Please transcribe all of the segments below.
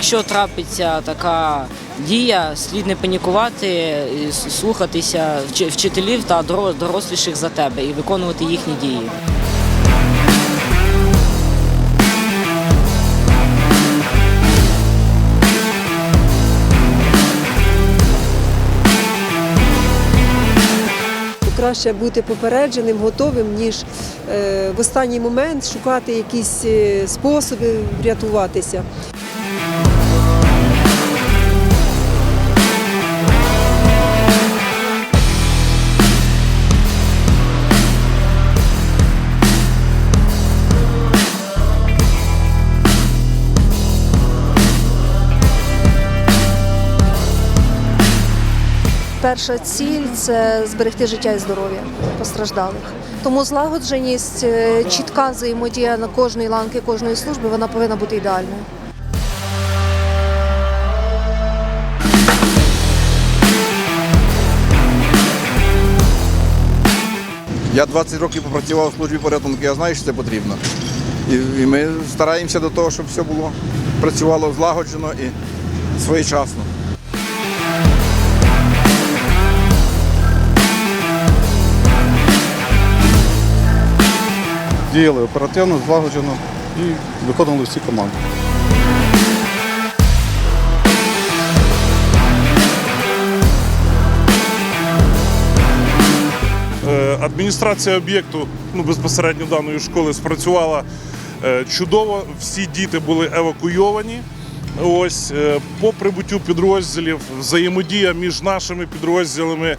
якщо трапиться така дія, слід не панікувати, слухатися вчителів та доросліших за тебе і виконувати їхні дії. Краще бути попередженим, готовим, ніж е, в останній момент шукати якісь е, способи врятуватися. Перша ціль це зберегти життя і здоров'я постраждалих. Тому злагодженість, е, чітка взаємодія на кожної ланки кожної служби вона повинна бути ідеальною. Я 20 років попрацював у службі порятунку, я знаю, що це потрібно. І, ми стараємося до того, щоб все було працювало злагоджено і своєчасно. Діяли оперативно, злагоджено і виконували всі команди. Е, Адміністрація об'єкту, ну безпосередньо даної школи, спрацювала е, чудово. Всі діти були евакуйовані. Ось е, по прибуттю підрозділів, взаємодія між нашими підрозділами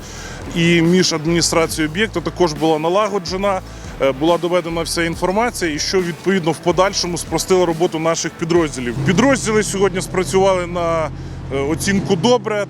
і між адміністрацією об'єкту також була налагоджена. Е, Була доведена вся інформація, і що відповідно в подальшому спростило роботу наших підрозділів. Підрозділи сьогодні спрацювали на е, оцінку добре.